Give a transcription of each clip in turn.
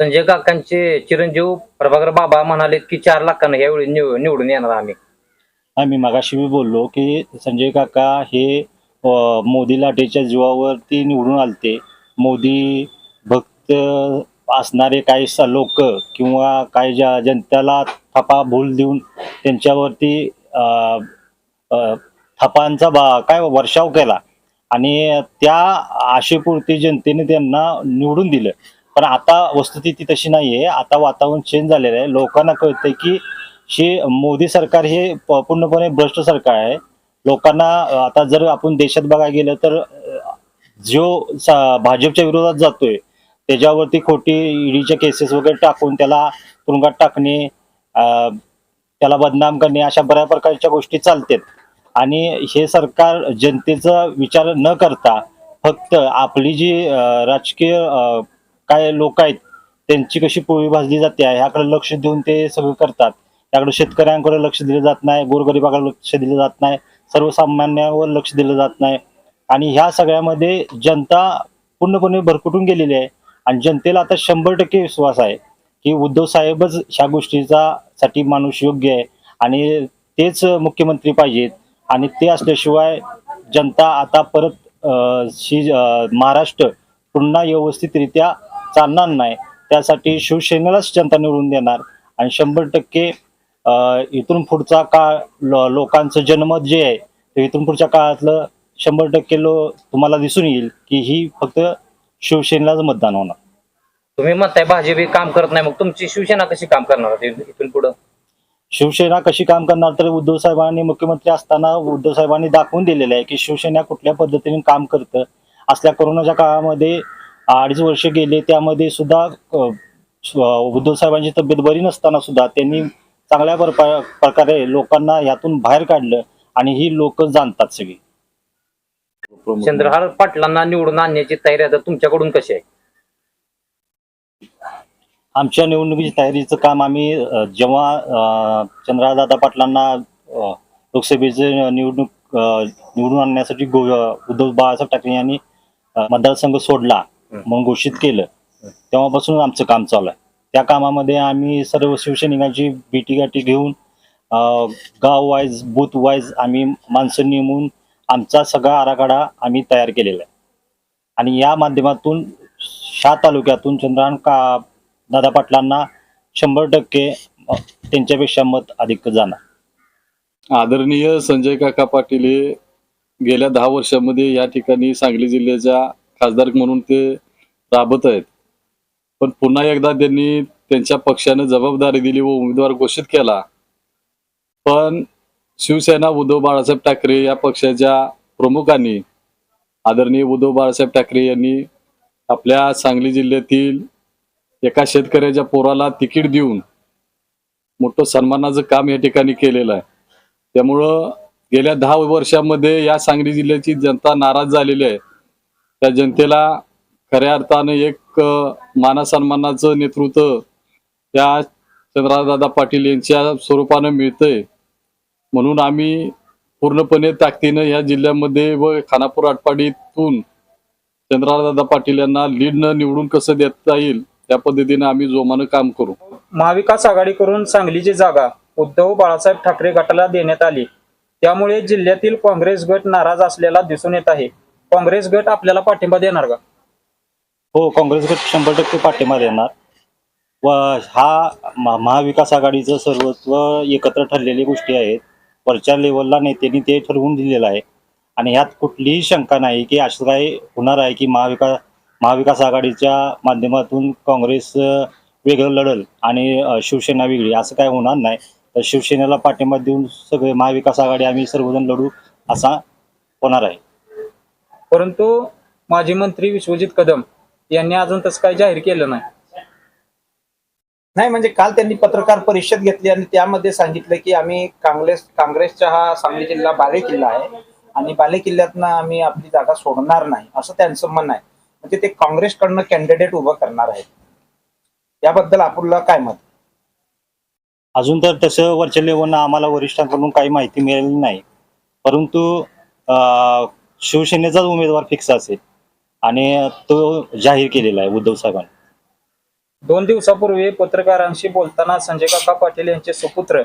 संजय काकांचे चिरंजीव प्रभाकर बाबा म्हणाले की चार लाखांना यावेळी निव- निवडून येणार आम्ही. आम्ही मी मगाशी मी बोललो की संजय काका हे अ, मोदी लाटेच्या जीवावरती निवडून आलते. मोदी भक्त असणारे काही लोक किंवा काही ज्या जनतेला थपा भूल देऊन त्यांच्यावरती अ, अ, थपांचा बा काय वर्षाव केला. आणि त्या आशेपुरती जनतेने त्यांना निवडून दिलं. पण आता वस्तुस्थिती तशी नाही आहे आता वातावरण चेंज झालेलं आहे. लोकांना कळतंय की हे मोदी सरकार हे प- पूर्णपणे भ्रष्ट सरकार आहे. लोकांना आता जर आपण देशात बघायला गेलं तर जो सा- भाजपच्या विरोधात जातोय त्याच्यावरती खोटी ईडीच्या केसेस वगैरे टाकून त्याला तुरुंगात टाकणे त्याला बदनाम करणे अशा बऱ्याच प्रकारच्या गोष्टी चालतात. आणि हे सरकार जनतेचा विचार न करता फक्त आपली जी राजकीय काय लोक आहेत त्यांची कशी पोळी भाजली जाते आहे ह्याकडे लक्ष देऊन ते सगळं करतात. त्याकडे शेतकऱ्यांकडे लक्ष दिलं जात नाही गोरगरिबाकडे लक्ष दिलं जात नाही सर्वसामान्यांवर लक्ष दिलं जात नाही. आणि ह्या सगळ्यामध्ये जनता पूर्णपणे भरकटून गेलेली आहे. आणि जनतेला आता शंभर टक्के विश्वास आहे की उद्धव साहेबच ह्या गोष्टीचा साठी माणूस योग्य आहे. आणि तेच मुख्यमंत्री पाहिजेत. आणि ते असल्याशिवाय जनता आता परत अ, महाराष्ट्र पुन्हा व्यवस्थितरित्या चालणार नाही. त्यासाठी शिवसेनेलाच जनता निवडून देणार. आणि शंभर टक्के इथून पुढचा काळ लोकांचं जनमत जे आहे ते इथून पुढच्या काळातलं शंभर टक्के लो तुम्हाला दिसून येईल की ही फक्त शिवसेनेलाच मतदान होणार. तुम्ही म्हणताय भाजप हे काम करत नाही मग तुमची शिवसेना कशी काम करणार इथून पुढं? शिवसेना कशी काम करणार तर उद्धव साहेबांनी मुख्यमंत्री असताना उद्धव साहेबांनी दाखवून दिलेलं आहे की शिवसेना कुठल्या पद्धतीने काम करतं. असल्या कोरोनाच्या काळामध्ये अडीच वर्ष गेले त्यामध्ये सुद्धा उद्धव साहेबांची तब्येत बरी नसताना सुद्धा त्यांनी चांगल्या प्रकारे लोकांना यातून बाहेर काढलं आणि ही लोक जाणतात सगळी. चंद्रहार पाटलांना निवडून आणण्याची तयारी आता तुमच्याकडून कशी आहे? आमच्या निवडणुकीची तयारीचं काम आम्ही जेव्हा अ, चंद्रदादा पाटलांना लोकसभेचे निवडणूक निवडून आणण्यासाठी उद्धव बाळासाहेब ठाकरे यांनी मतदारसंघ सोडला. म्हणून घोषित केलं. तेव्हापासून आमचं काम चालू आहे. त्या कामामध्ये आम्ही सर्व शिवसैनिकांची भेटी गाठी घेऊन गाव वाईज बूथ वाईज आम्ही माणसं नेमून आमचा सगळा आराखडा आम्ही तयार केलेला आहे. आणि या माध्यमातून ह्या तालुक्यातून चंद्रहान का दादा पाटलांना शंभर टक्के त्यांच्यापेक्षा मत अधिक जाणार. आदरणीय संजय काका पाटील हे गेल्या दहा वर्षामध्ये या ठिकाणी सांगली जिल्ह्याच्या खासदार म्हणून ते राबत आहेत. पण पुन्हा एकदा त्यांनी त्यांच्या पक्षाने जबाबदारी दिली व उमेदवार घोषित केला. पण शिवसेना उद्धव बाळासाहेब ठाकरे या पक्षाच्या प्रमुखांनी आदरणीय उद्धव बाळासाहेब ठाकरे यांनी आपल्या सांगली जिल्ह्यातील एका शेतकऱ्याच्या पोराला तिकीट देऊन मोठं सन्मानाचं काम या ठिकाणी केलेलं आहे. त्यामुळं गेल्या दहा वर्षामध्ये या सांगली जिल्ह्याची जनता नाराज झालेली आहे. त्या जनतेला खऱ्या अर्थानं एक मानसन्मानाचं नेतृत्व या चंद्रदादा पाटील यांच्या स्वरूपानं मिळतंय. म्हणून आम्ही पूर्णपणे ताकदीनं या जिल्ह्यामध्ये व खानापूर आटपाडीतून चंद्रदादा पाटील यांना लीडनं निवडून कसं देता येईल त्या पद्धतीनं आम्ही जोमानं काम करू. महाविकास आघाडीकडून सांगलीची जागा उद्धव बाळासाहेब ठाकरे गटाला देण्यात आली. त्यामुळे जिल्ह्यातील काँग्रेस गट नाराज असलेला दिसून येत आहे. काँग्रेस गट आपल्याला पाठिंबा देणार का? हो काँग्रेस गट शंभर टक्के पाठिंबा देणार. व हा महाविकास आघाडीचं सर्वत्व एकत्र ठरलेली गोष्टी आहेत. वरच्या लेवलला नेत्यांनी ते ठरवून दिलेलं आहे. आणि ह्यात कुठलीही शंका नाही की असं काय होणार आहे की महाविकास महाविकास आघाडीच्या माध्यमातून काँग्रेस वेगळं लढल आणि शिवसेना वेगळी. असं काय होणार नाही. तर शिवसेनेला पाठिंबा देऊन सगळे महाविकास आघाडी आम्ही सर्वजण लढू असा होणार आहे. परंतु माजी मंत्री विश्वजित कदम यांनी अजून तसं काही जाहीर केलं नाही. नाही म्हणजे काल त्यांनी पत्रकार परिषद घेतली आणि त्यामध्ये सांगितलं की आम्ही काँग्रेस काँग्रेसचा हा सांगली जिल्हा बाले किल्ला आहे आणि बाले किल्ल्यातनं आम्ही आपली जागा सोडणार नाही असं त्यांचं म्हणणं आहे. म्हणजे ते काँग्रेसकडनं कॅन्डिडेट उभं करणार आहेत. याबद्दल आपलं काय मत? अजून तर तसं वरच्या लेवलनं आम्हाला वरिष्ठांकडून काही माहिती मिळालेली नाही. परंतु अं, शिवसेनेचाच उमेदवार फिक्स असेल. आणि तो जाहीर केलेला आहे उद्धव साहेबांनी दोन दिवसापूर्वी पत्रकारांशी बोलताना संजय काका पाटील यांचे सुपुत्र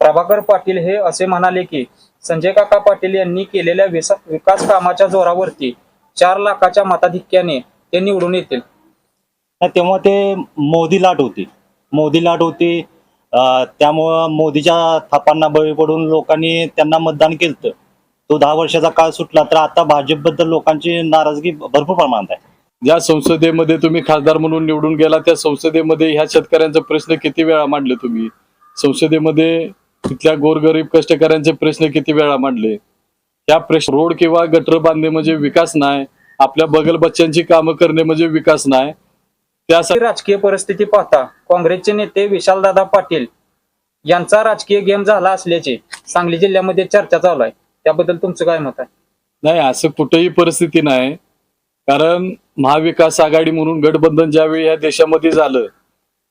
प्रभाकर पाटील हे असे म्हणाले की संजय काका पाटील यांनी केलेल्या विकास कामाच्या जोरावरती चार लाखाच्या मताधिक्याने ते निवडून येतील. तेव्हा ते मोदी लाट होती. मोदी लाट होती त्यामुळं मोदीच्या थापांना बळी पडून लोकांनी त्यांना मतदान केलं तो दहा वर्षाचा काळ सुटला तर आता भाजपबद्दल लोकांची नाराजगी भरपूर प्रमाणात आहे. ज्या संसदेमध्ये तुम्ही खासदार म्हणून निवडून गेला त्या संसदेमध्ये ह्या शेतकऱ्यांचा प्रश्न किती वेळा मांडले तुम्ही? संसदेमध्ये तिथल्या गोरगरीब कष्टकऱ्यांचे प्रश्न किती वेळा मांडले? त्या प्रश्न रोड किंवा गटर बांधणे म्हणजे विकास नाही आपल्या बगल बच्च्यांची कामं करणे म्हणजे विकास नाही. त्यासाठी राजकीय परिस्थिती पाहता काँग्रेसचे नेते विशालदादा पाटील यांचा राजकीय गेम झाला असल्याचे सांगली जिल्ह्यामध्ये चर्चा चालू आहे. त्याबद्दल तुमचं काय मत आहे? नाही असं कुठेही परिस्थिती नाही. कारण महाविकास आघाडी म्हणून गठबंधन ज्यावेळी या देशामध्ये झालं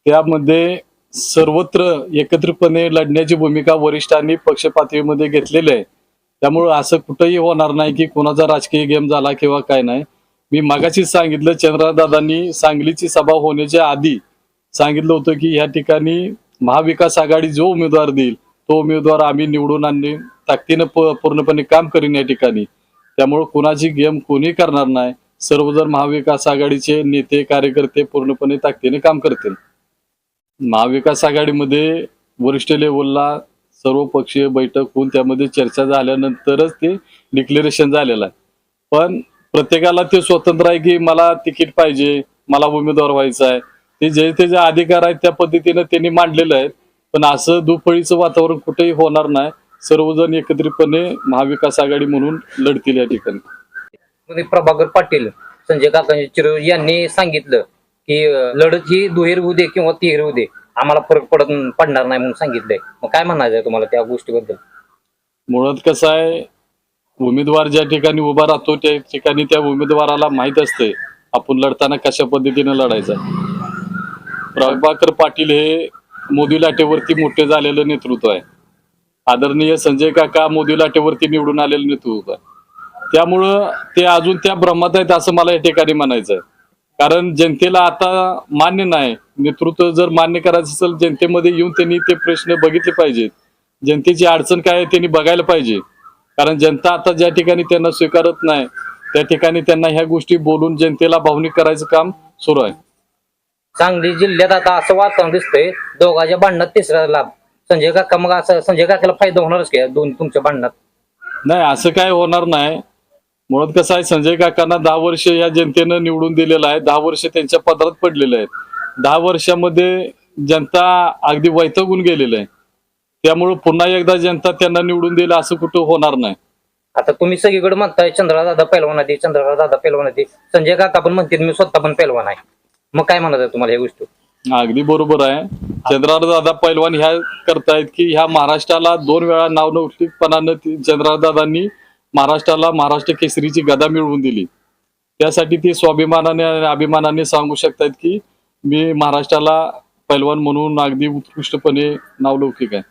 त्यामध्ये सर्वत्र एकत्रितपणे लढण्याची भूमिका वरिष्ठांनी पक्ष पातळीमध्ये घेतलेली आहे. त्यामुळं असं कुठंही होणार नाही की कोणाचा राजकीय गेम झाला किंवा काय नाही. मी मागाशीच सांगितलं चंद्रदादांनी सांगलीची सभा होण्याच्या आधी सांगितलं होतं की या ठिकाणी महाविकास आघाडी जो उमेदवार देईल तो उमेदवार आम्ही निवडून आणणे ताकदीनं पूर्णपणे काम करीन या ठिकाणी. त्यामुळं कुणाची गेम कोणी करणार नाही. सर्वजण महाविकास आघाडीचे नेते कार्यकर्ते पूर्णपणे ताकदीने काम करतील. महाविकास आघाडीमध्ये वरिष्ठ लेवलला सर्व पक्षीय बैठक होऊन त्यामध्ये चर्चा झाल्यानंतरच ते डिक्लेरेशन झालेलं आहे. पण प्रत्येकाला ते स्वतंत्र आहे की मला तिकीट पाहिजे मला उमेदवार व्हायचा आहे. ते जे ते जे अधिकार आहेत त्या पद्धतीनं त्यांनी मांडलेलं आहेत. पण असं दुफळीचं वातावरण कुठेही होणार नाही. सर्वजण एकत्रितपणे महाविकास आघाडी म्हणून लढतील या ठिकाणी. मध्ये प्रभाकर पाटील संजय काकांचे चिर यांनी सांगितलं की लढत ही दुहेर होऊ दे किंवा तिहेर होऊ दे आम्हाला फरक पडत पडणार नाही म्हणून सांगितलंय. मग काय म्हणायचं आहे तुम्हाला त्या गोष्टीबद्दल? मुळात कसं आहे उमेदवार ज्या ठिकाणी उभा राहतो त्या ठिकाणी त्या उमेदवाराला माहीत असते आपण लढताना कशा पद्धतीने लढायचं प्रभाकर पाटील हे मोदी लाटेवरती मोठे झालेलं नेतृत्व आहे. आदरणीय संजय काका मोदी लाटेवरती निवडून आलेलं नेतृत्व त्यामुळं ते अजून त्या भ्रमात आहेत असं मला या ठिकाणी म्हणायचं आहे कारण जनतेला आता मान्य नाही. नेतृत्व जर मान्य करायचं असेल जनतेमध्ये येऊन त्यांनी ते प्रश्न बघितले पाहिजेत. जनतेची अडचण काय आहे त्यांनी बघायला पाहिजे. कारण जनता आता ज्या ठिकाणी त्यांना स्वीकारत नाही त्या ठिकाणी त्यांना ह्या गोष्टी बोलून जनतेला भावनिक करायचं काम सुरू आहे. सांगली जिल्ह्यात आता असं वातावरण दिसतंय. दोघांच्या भांडणात तिसरा लाभ संजय काका मग असं संजय काकाला फायदा होणारच का या दोन तुमच्या भांडणात? नाही असं काय होणार नाही. मुळात कसं आहे संजय काकांना दहा वर्ष या जनतेनं निवडून दिलेलं आहे. दहा वर्ष त्यांच्या पदरात पडलेले आहेत. दहा वर्षामध्ये जनता अगदी वैतागून गेलेलं आहे. त्यामुळं पुन्हा एकदा जनता त्यांना निवडून दिलं असं कुठं होणार नाही. आता तुम्ही सगळीकडे म्हणताय चंद्रा दादा पैलवान आहे चंद्रा दादा पैलवान आहे संजय काका पण म्हणतील मी स्वतः पण पैलवान आहे. मग काय म्हणत आहे तुम्हाला या गोष्टी अगदी बरोबर आहे. चंद्रार दादा पैलवान ह्या करतायत की ह्या महाराष्ट्राला दोन वेळा नावलौकिकपणानं चंद्रार दादांनी महाराष्ट्राला महाराष्ट्र केसरीची गदा मिळवून दिली. त्यासाठी ती स्वाभिमानाने आणि अभिमानाने सांगू शकतात की मी महाराष्ट्राला पैलवान म्हणून अगदी उत्कृष्टपणे नावलौकिक आहे.